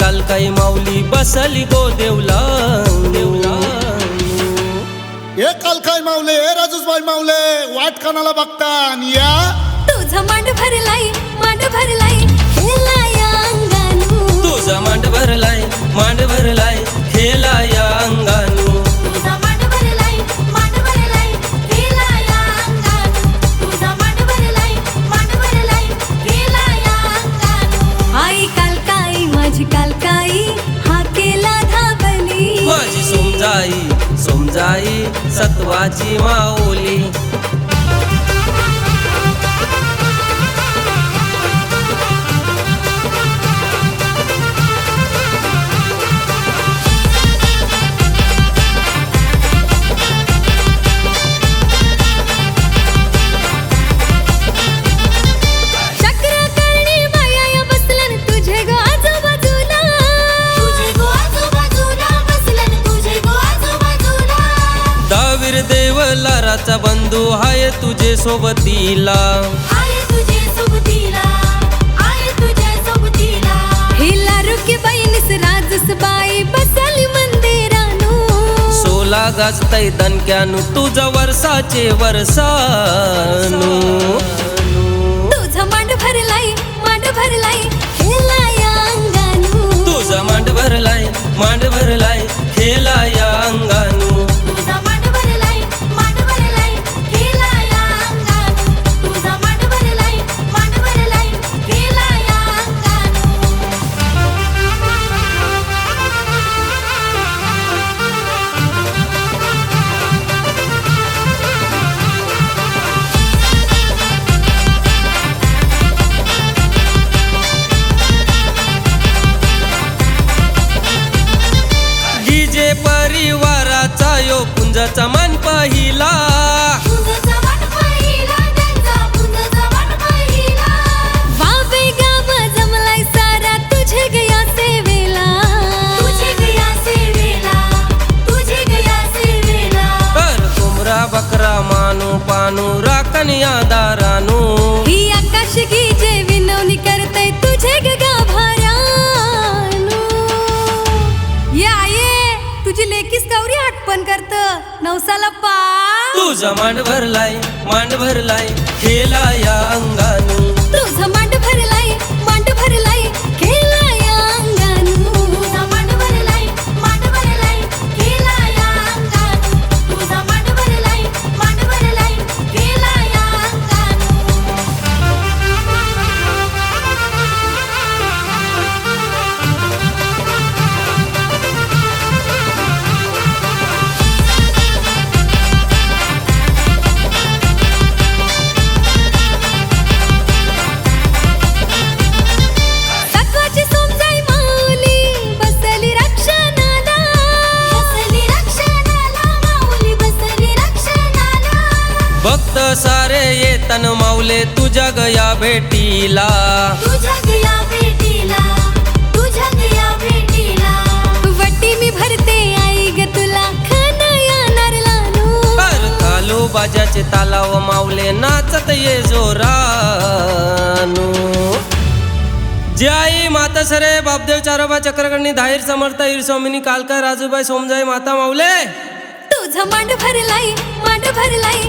काल काही माऊली बसली गो देवला देवला. हे काल काय मावले हे राजूसबाई मावले वाट कानाला बघता आणि या. तुझा मांड भरलाय मांड भरलाय. आई समजाई सत्वाची माऊली. तुझे सोबतीला आये तुझे सोबतीला आये तुझे सोबतीला हिला रुकी बाई निस राजस बाई बसली मंदिरानू. सोला गाजतय दणक्यानु तुझ वर्षाचे वर्षानू तुझा मांड भरलाय मांड भरलाय अंगानू. तुझा मांड भरलाय मांड भरलाय. सेवेला. कर कुमरा बकरा मानू पानू राखण दारानू. नवसाला पा तुझा मांड भरलाय मांड भरलाय खेला या तुझ्या गया भेटीला. वटी मी भरते आई ग तुला बाजाचे तालाव माऊले नाचत ये जोरानू. जय माता सरे बापदेव चारोबा चक्रकर्णी धाईर समर्थ ईर स्वामिनी कालका राजूबाई सोमजाई माता माऊले. तुझा मांड भरलाय मांड भरलाय